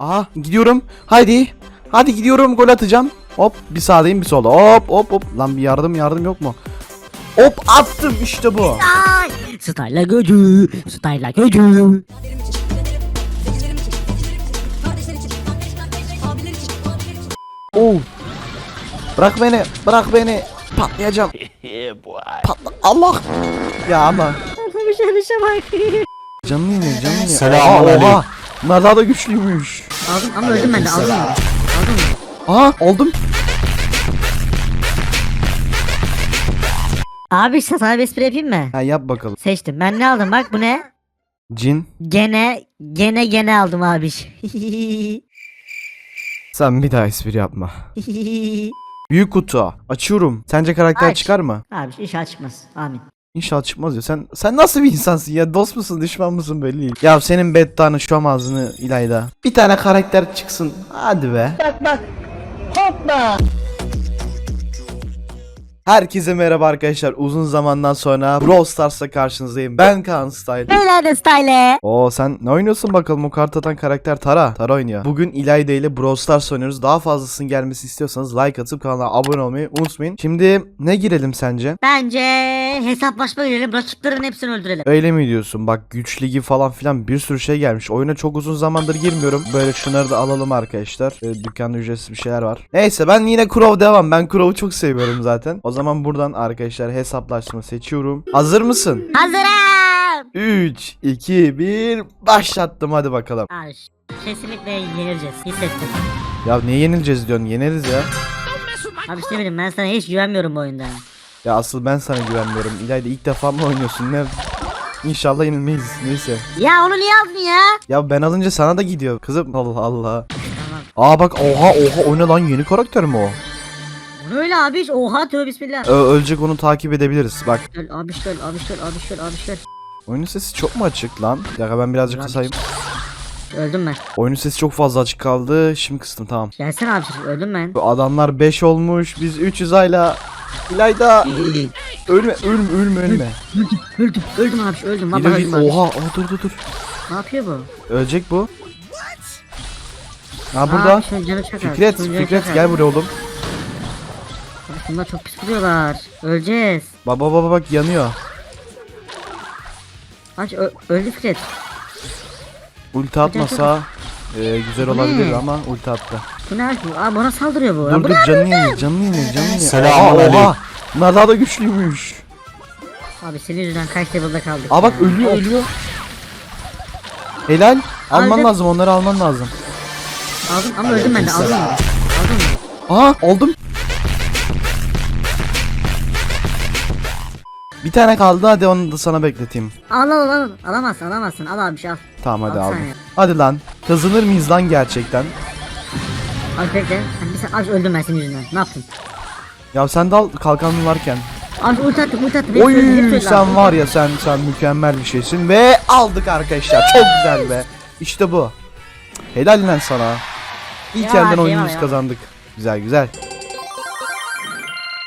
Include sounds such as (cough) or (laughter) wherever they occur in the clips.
Aha gidiyorum. Haydi. Hadi gidiyorum gol atacağım. Hop bir sağdayım bir solda. Hop hop hop. Lan bir yardım yardım yok mu? Hop attım işte bu. Style'a gücü, style'a gücü. Oo. Bırak beni. Bırak beni. Patlayacağım. Patla. Allah. Ya ama. Şey bir şey bak. Canını yine canını yine. Aleyküm. oha. Bunlar daha da güçlüymüş. Aldım ama öldüm ben de aldım. Aldım. Aha oldum. Abi işte sana bir espri yapayım mı? Ha yap bakalım. Seçtim. Ben ne aldım bak bu ne? Cin. Gene gene gene aldım abi. (laughs) Sen bir daha espri yapma. (laughs) Büyük kutu. Açıyorum. Sence karakter Aç. çıkar mı? abi inşallah çıkmaz. Amin. İnşallah çıkmaz ya. Sen sen nasıl bir insansın ya? Dost musun, düşman mısın belli değil. Ya senin beddanı şu ağzını İlayda. Bir tane karakter çıksın. Hadi be. Bak bak. Hoppa. Herkese merhaba arkadaşlar. Uzun zamandan sonra Brawl Stars'la karşınızdayım. Ben Kaan Style. De style. Oo sen ne oynuyorsun bakalım o kart atan karakter Tara. Tara oynuyor. Bugün İlayda ile Brawl Stars oynuyoruz. Daha fazlasının gelmesi istiyorsanız like atıp kanala abone olmayı unutmayın. Şimdi ne girelim sence? Bence hesaplaşma girelim. Rakiplerin hepsini öldürelim. Öyle mi diyorsun? Bak güç ligi falan filan bir sürü şey gelmiş. Oyuna çok uzun zamandır girmiyorum. Böyle şunları da alalım arkadaşlar. Böyle dükkanda ücretsiz bir şeyler var. Neyse ben yine Crow devam. Ben Crow'u çok seviyorum zaten. O zaman buradan arkadaşlar hesaplaşma seçiyorum. Hazır mısın? Hazırım. 3, 2, 1 başlattım hadi bakalım. Abi kesinlikle yenileceğiz. Hissettim. Ya niye yenileceğiz diyorsun? Yeneriz ya. Abi işte bileyim ben sana hiç güvenmiyorum bu oyunda. Ya asıl ben sana güvenmiyorum. İlayda ilk defa mı oynuyorsun? Ne? İnşallah yenilmeyiz. Neyse. Ya onu niye aldın ya? Ya ben alınca sana da gidiyor. Kızım Allah Allah. Aa bak oha oha o ne lan yeni karakter mi o? Öyle abi oha tövbe bismillah. Ö- ölecek onu takip edebiliriz. Bak Şöl abi şöl abi şöl abi şöl abi şöl. oyunun sesi çok mu açık lan? Bir dakika ben birazcık kısayım. Öldüm ben. Oyunun sesi çok fazla açık kaldı. Şimdi kıstım tamam. Gelsene abi öldüm ben. Adamlar 5 olmuş. Biz 300 ayla. İlayda ölme ölme ölme ölme. öldüm öldüm abi öldüm. Geliyor, öldüm geliyor. abi. Oha oha dur dur dur. Ne yapıyor bu? Ölecek bu. Ha Aa, burada. az, Fikret Fikret gel buraya oğlum. Abi Bunlar çok pis vuruyorlar. Öleceğiz. Baba baba bak yanıyor. Aç öldü Fikret. Ulti atmasa e, güzel olabilir ama ulti attı. Bu ne abi? Aa bana saldırıyor bu. Dur dur ne? canını yeniyor canını yeniyor canını yeniyor. Selamun Oha. Bunlar daha da güçlüymüş. Abi senin yüzünden kaç level'da kaldık. Aa bak ya. ölüyor ölüyor. Helal. Alman Aldım. lazım onları alman lazım. Aldım ama öldüm ben de aldım. Aldım. Aha oldum. Bir tane kaldı hadi onu da sana bekleteyim. Al al al. Alamazsın alamazsın. Al abi şey al. Tamam hadi Al aldım. sen ya. Hadi lan. Kazanır mıyız lan gerçekten? Abi bekle. Hani bir sen abi öldüm ben senin yüzünden. Ne yaptın? Ya sen de al kalkanın varken. Abi ulti attım ulti hepsi Oy sen var ya sen sen mükemmel bir şeysin ve aldık arkadaşlar. Çok güzel be. İşte bu. Helal lan sana. İlk Ya, elden şey ya. kazandık. Güzel güzel.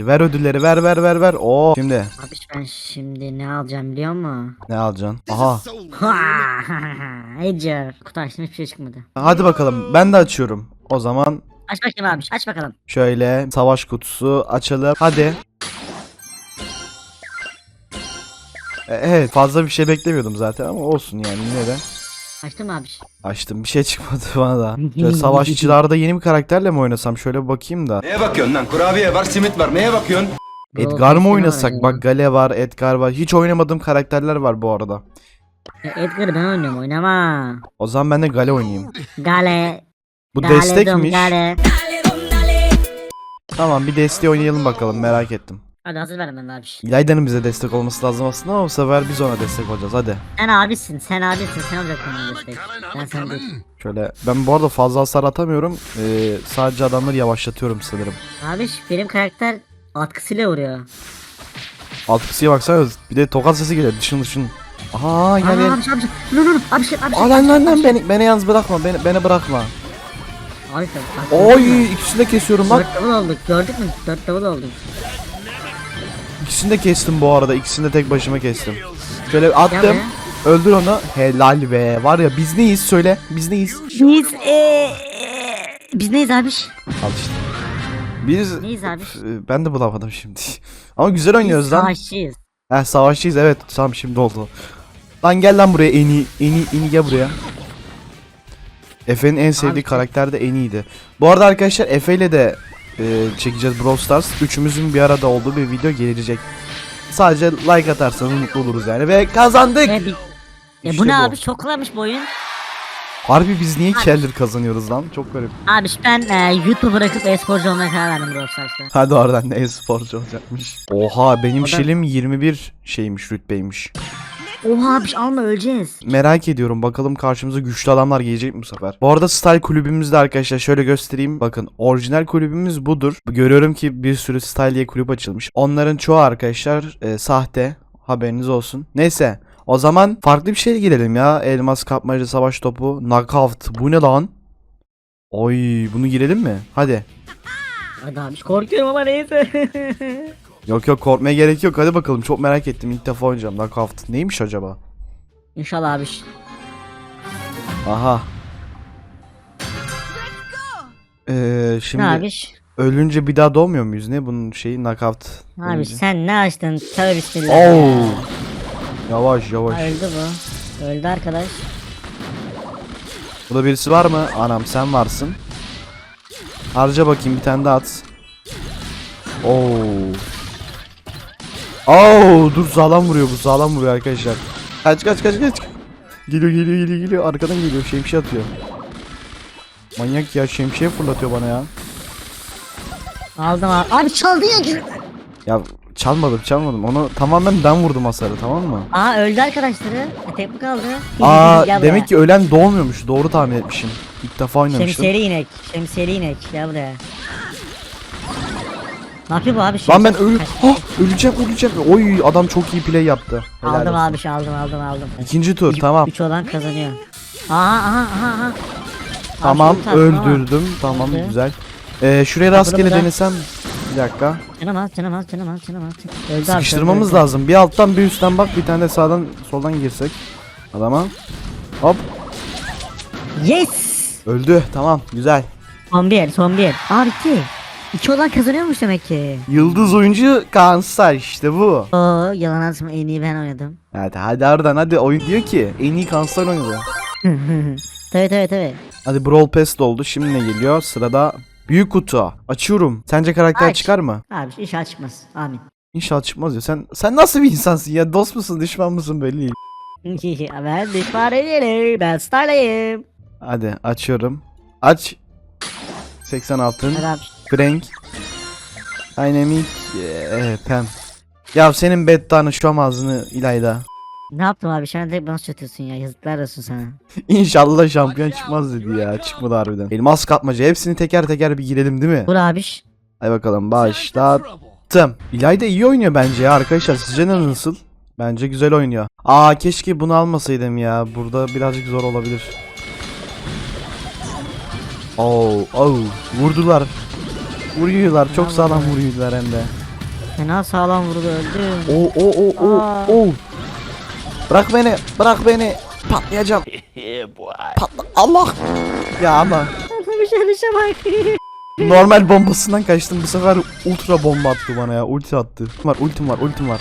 Ver ödülleri ver ver ver ver. Oo. Şimdi Abi ben şimdi ne alacağım biliyor musun? ne alacaksın? Aha. Ece. Kutu açtım hiçbir şey çıkmadı. Hadi bakalım ben de açıyorum. O zaman Aç bakayım abi aç bakalım. şöyle savaş kutusu açalım. Hadi. E, Evet fazla bir şey beklemiyordum zaten ama olsun yani yine de. Açtım abi. Açtım bir şey çıkmadı bana da. Şöyle savaşçılarda yeni bir karakterle mi oynasam şöyle bir bakayım da. Neye bakıyorsun lan? Kurabiye var, simit var. Neye bakıyorsun? Edgar mı Brawl oynasak? Bak Gale var, Edgar var. Hiç oynamadığım karakterler var bu arada. Ya Edgar'ı ben oynuyorum oynama. O zaman ben de Gale oynayayım. Gale. Bu dom destekmiş. Gale. Tamam bir desteği oynayalım bakalım merak ettim. Hadi hazır ver hemen abi. İlayda'nın bize destek olması lazım aslında ama bu sefer biz ona destek olacağız hadi. Sen abisin sen abisin sen olacaksın bana destek. Ben sen değil. Şöyle ben bu arada fazla hasar atamıyorum. Ee, sadece adamları yavaşlatıyorum sanırım. Abi benim karakter atkısıyla vuruyor. Alt kısıya baksana bir de tokat sesi geliyor dışın dışın. Aha Aa, yine abi abi. No no no abi şey abi. Aa lan lan lan beni, beni yalnız bırakma beni, beni bırakma. Oy ikisini de kesiyorum bak. Dört level olduk gördük mü? Dört level olduk. İkisini de kestim bu arada. İkisini de tek başıma kestim. Şöyle attım. Öldür onu. Helal be. Var ya biz neyiz söyle. Biz neyiz? Biz eee biz neyiz abiş? Al işte. Biz Neyiz abi? Üf, ben de bulamadım şimdi. (laughs) Ama güzel oynuyoruz lan. Savaşçıyız. He savaşçıyız evet. Tamam şimdi oldu. Lan gel lan buraya en iyi. En iyi, en iyi gel buraya. Efe'nin en sevdiği Abi- karakter de en iyiydi. Bu arada arkadaşlar Efe ile de e, çekeceğiz Brawl Stars. Üçümüzün bir arada olduğu bir video gelecek. Sadece like atarsanız mutlu oluruz yani. Ve kazandık. E, bir- e, İşte bu ne bu. abi? Çok kolaymış bu oyun. Harbi biz niye keller kazanıyoruz lan? Çok garip. Abi ben e, YouTube bırakıp e-sporcu olmaya karar verdim Brawl Stars'ta. Hadi oradan ne sporcu olacakmış. Oha benim O da- şilim 21 şeymiş rütbeymiş. Oha abiş alma öleceğiz. Merak ediyorum bakalım karşımıza güçlü adamlar gelecek mi bu sefer. Bu arada style kulübümüzde arkadaşlar şöyle göstereyim. Bakın orijinal kulübümüz budur. Görüyorum ki bir sürü style diye kulüp açılmış. Onların çoğu arkadaşlar e, sahte. Haberiniz olsun. Neyse o zaman farklı bir şeye girelim ya. Elmas kapmaca savaş topu. Knockout. Bu ne lan? Oy bunu girelim mi? Hadi. Hadi abiş korkuyorum ama neyse. (laughs) Yok yok korkmaya gerek yok. Hadi bakalım çok merak ettim. İlk defa oynayacağım. Knockout neymiş acaba? İnşallah abiş. Aha. Ee, şimdi Ne abiş? ölünce bir daha doğmuyor muyuz? Ne bunun şeyi knockout? Abiş ölünce? sen ne açtın? Tövbe bismillah. Oo. Yavaş yavaş. Öldü bu. Öldü arkadaş. Burada birisi var mı? Anam sen varsın. Harca bakayım bir tane daha at. Oo. Oo dur sağlam vuruyor bu sağlam vuruyor arkadaşlar. Kaç kaç kaç kaç. Geliyor geliyor geliyor geliyor arkadan geliyor şemsiye atıyor. Manyak ya şemsiye fırlatıyor bana ya. Aldım abi. Abi çaldı ya. Ya çalmadım çalmadım onu tamamen ben vurdum hasarı tamam mı? Aa öldü arkadaşları. E, tek mi kaldı? Aa Gel buraya. demek ki ölen doğmuyormuş doğru tahmin etmişim. İlk defa oynamıştım. Şemsiyeli inek. Şemsiyeli inek. Gel buraya. Ne yapıyor bu abi? Lan ben ölü Ha, öleceğim öleceğim. Oy adam çok iyi play yaptı. Helal Aldım olsun. abi aldım aldım aldım. İkinci tur tamam. 3 olan kazanıyor. Aha aha aha aha. Tamam Abi şunu taktım ama. öldürdüm. Tamam Öldü. güzel. Ee, şuraya rastgele burada. denesem. Bir dakika. Canım al canım al canım. Öldü abi. Sıkıştırmamız öldü. lazım. Bir alttan bir üstten bak bir tane de sağdan soldan girsek. Adama. Hop Yes. öldü. Tamam güzel. Son bir son bir. Bitti. 2 olan kazanıyormuş demek ki. Yıldız oyuncu Kansar işte bu. Oo yalan atma en iyi ben oynadım. Hadi hadi oradan hadi oyun diyor ki en iyi Kansar oynadı. (laughs) tabii tabii tabii. Hadi Brawl Pass doldu. Şimdi ne geliyor? Sırada büyük kutu. Açıyorum. Sence karakter Aç. çıkar mı? Abi inşallah çıkmaz. Amin. İnşallah çıkmaz ya. Sen sen nasıl bir insansın ya? Dost musun, düşman mısın belli değil. (laughs) ben düşman değilim. Ben starlayım. Hadi açıyorum. Aç. 80 altın. Hadi abi. Frank. Dynamic. Eee Pem. Ya senin beddanı şu ağzını İlayda. Ne yaptım abi? Sen de bana çatıyorsun ya. Yazıklar olsun sana. (laughs) İnşallah şampiyon çıkmaz dedi ya. Çıkmadı harbiden. Elmas kapmaca. Hepsini teker teker bir girelim değil mi? Vur abiş. Hadi bakalım başlattım. İlayda iyi oynuyor bence ya arkadaşlar. Sizce ne nasıl? Bence güzel oynuyor. Aa keşke bunu almasaydım ya. Burada birazcık zor olabilir. Oo, oo, vurdular. Vuruyorlar. Çok sağlam vuruyorlar hem de. Fena sağlam vurdu öldü. Oo, oo, oo, oo, Aa. oo. Bırak beni, bırak beni. Patlayacağım. (laughs) Patla. Allah. Ya ama şey bak. (laughs) normal bombasından kaçtım. Bu sefer ultra bomba attı bana ya. Ulti attı. Var, ultim var, ultim var.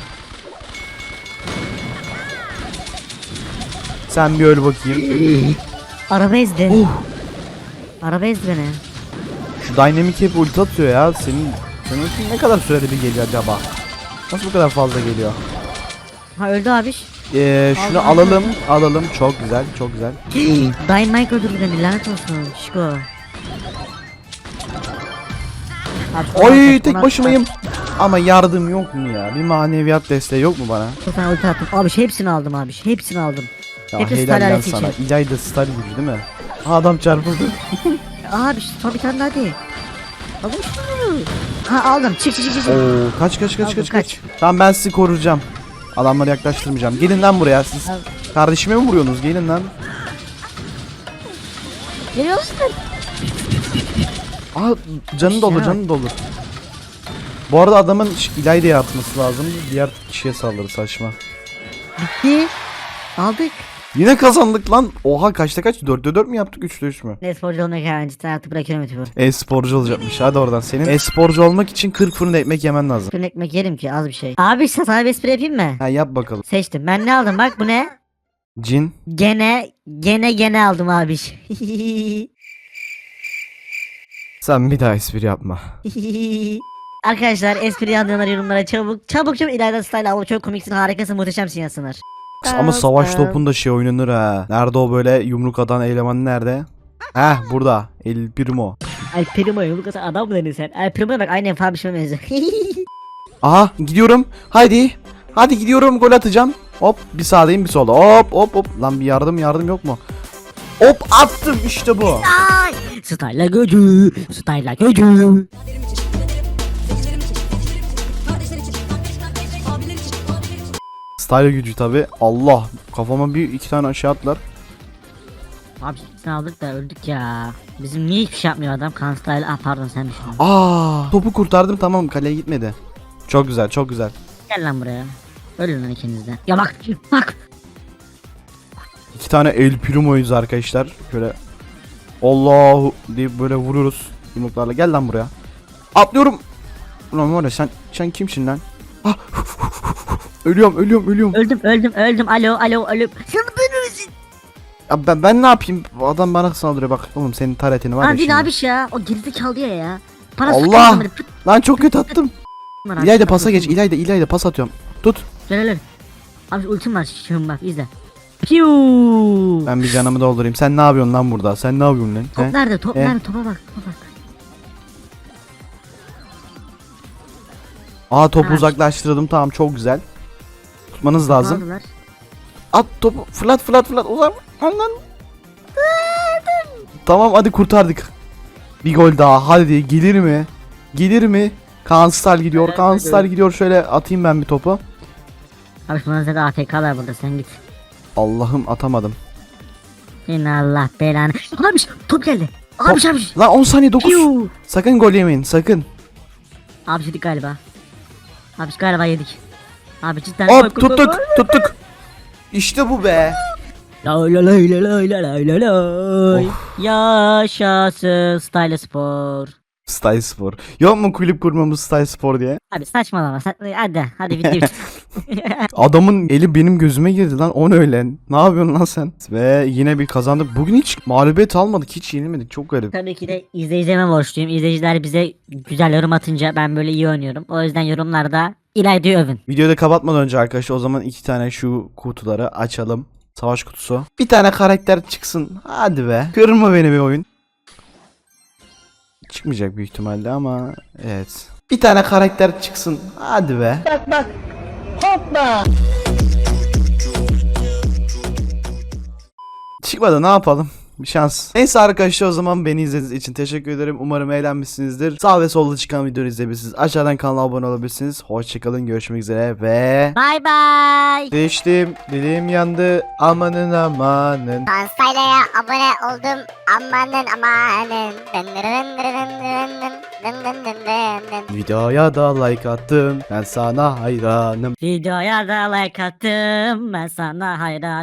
Sen bir öl bakayım. Araba ezdi. Uh. Araba ezdi beni. Şu Dynamic hep ulti atıyor ya. Senin senin ultin ne kadar sürede bir geliyor acaba? Nasıl bu kadar fazla geliyor? Ha öldü abiş. Ee, şunu Allah alalım, alalım. Çok güzel, çok güzel. (clears throat) Dynamite öldürdü beni lanet olsun. Şiko. Abi, Oy tek başımayım. Ama yardım yok mu ya? Bir maneviyat desteği yok mu bana? Bir tane ulti attım. Abi hepsini aldım abi. Hepsini aldım. Ya Hepsi helal lan sana. İlayda star gücü değil mi? Adam çarpıldı. (laughs) Abi son bir tane daha. Aldım şunu. Ha aldım. Çık çık çık çık. Oo kaç kaç kaç Aldım, kaç kaç. kaç. Tamam ben sizi koruyacağım. Adamları yaklaştırmayacağım. Gelin lan buraya siz. Al. Kardeşime mi vuruyorsunuz? Gelin lan. Geliyor musun? Aa canı dolu canı dolu. Bu arada adamın İlayda'ya atması lazım. Diğer kişiye saldırı saçma. Bitti. Aldık. Yine kazandık lan. Oha kaçta kaç? 4'te 4 mü yaptık 3'te 3 mü? Ne sporcu olmak yani cidden artık bırakıyorum YouTube'u. E-sporcu olacakmış. Hadi oradan. Senin e-sporcu olmak için 40 fırın ekmek yemen lazım. Fırın ekmek yerim ki az bir şey. Abi sana bir espri yapayım mı? Ha yap bakalım. Seçtim. Ben ne aldım bak bu ne? Cin. Gene gene gene aldım abi. Sen bir daha espri yapma. Arkadaşlar espri yandıranlar yorumlara çabuk çabuk çabuk ileride style ama çok komiksin harikasın muhteşemsin yazsınlar. Ama savaş topunda şey oynanır ha. Nerede o böyle yumruk atan eleman nerede? Heh burada. El Primo. El Primo yumruk atan adam mı dedin sen? El Primo'ya bak aynı Fabi Şime benziyor. (laughs) Aha gidiyorum. Haydi. Hadi gidiyorum gol atacağım. Hop bir sağdayım bir solda. Hop hop hop. Lan bir yardım yardım yok mu? Hop attım işte bu. Ay! Style'la gücü, style'la gücü. Style gücü tabi. Allah kafama bir iki tane aşağı atlar. Abi ikisini aldık da öldük ya. Bizim niye hiçbir şey yapmıyor adam? Kan Style, ah pardon sen düşün. Aa topu kurtardım tamam kaleye gitmedi. Çok güzel çok güzel. Gel lan buraya. Ölün lan ikiniz de. Ya bak, bak. İki tane El Primo'yuz arkadaşlar. Şöyle Allahu diye böyle vururuz yumruklarla. Gel lan buraya. Atlıyorum. Ulan var ya sen sen kimsin lan? Ah, ölüyorum ölüyorum ölüyorum. Öldüm, öldüm, öldüm. Alo, alo, alo. Sen beni misin? Ya ben, ben ne yapayım? Adam bana saldırıyor bak. Oğlum senin taretini var ya Abi şimdi. ne abiş ya? O gerizekalı ya ya. Para Allah! Lan çok kötü attım. abi. İlayda pasa geç. İlayda İlayda pas atıyorum. Tut. Gel gel. Abi ultim var şimdi bak izle. Piu. Ben bir canımı doldurayım. Sen ne yapıyorsun lan burada? Sen ne yapıyorsun lan? Top He? nerede? Top He? nerede? Topa bak. Topa bak. Aa topu Ha. uzaklaştırdım. Tamam çok güzel. Tutmanız Ne lazım. aldılar? At topu fırlat fırlat fırlat uzak lan. Tamam hadi kurtardık. Bir gol daha hadi gelir mi? Gelir mi? Kaan Star gidiyor. Evet, Kaan. Star gidiyor. Şöyle atayım ben bir topu. Abi şu manzarada AFK'lar burada sen git. Allah'ım atamadım. Senin Allah belanı. Abi top geldi. Abi Top- abi. Lan 10 saniye 9. Piu. Sakın gol yemeyin sakın. Abi yedik galiba. Abi galiba yedik. Abi cidden. Hop tuttuk tuttuk. İşte bu be. Lay lay lay lay lay lay lay lay. Yaşasın Style Spor. Style Spor. Yok mu kulüp kurmamız Style Spor diye? Abi saçmalama. Sa- hadi hadi video bitir. (laughs) (laughs) Adamın eli benim gözüme girdi lan. O ne öyle? Ne yapıyorsun lan sen? Ve yine bir kazandık. Bugün hiç mağlubiyet almadık. Hiç yenilmedik. Çok garip. Tabii ki de izleyicilerime borçluyum. İzleyiciler bize güzel yorum atınca ben böyle iyi oynuyorum. O yüzden yorumlarda İlayda'yı övün. Videoda kapatmadan önce arkadaşlar o zaman iki tane şu kutuları açalım. Savaş kutusu. Bir tane karakter çıksın. Hadi be. Kırma beni bir oyun. Çıkmayacak büyük ihtimalle ama evet. Bir tane karakter çıksın. Hadi be. Bak bak. Hoppa. Çıkmadı ne yapalım? Bir şans. Neyse arkadaşlar o zaman beni izlediğiniz için teşekkür ederim. Umarım eğlenmişsinizdir. Sağ ve solda çıkan videoyu izleyebilirsiniz. Aşağıdan kanala abone olabilirsiniz. Hoşçakalın. Görüşmek üzere ve... Bye bye. Değiştim. Dilim yandı. Amanın amanın. Kansayla'ya abone oldum. Amanın amanın. Dın dın dın dın dın dın dın dın dın dın dın. Videoya da like attım. Ben sana hayranım. Videoya da like attım. Ben sana hayranım.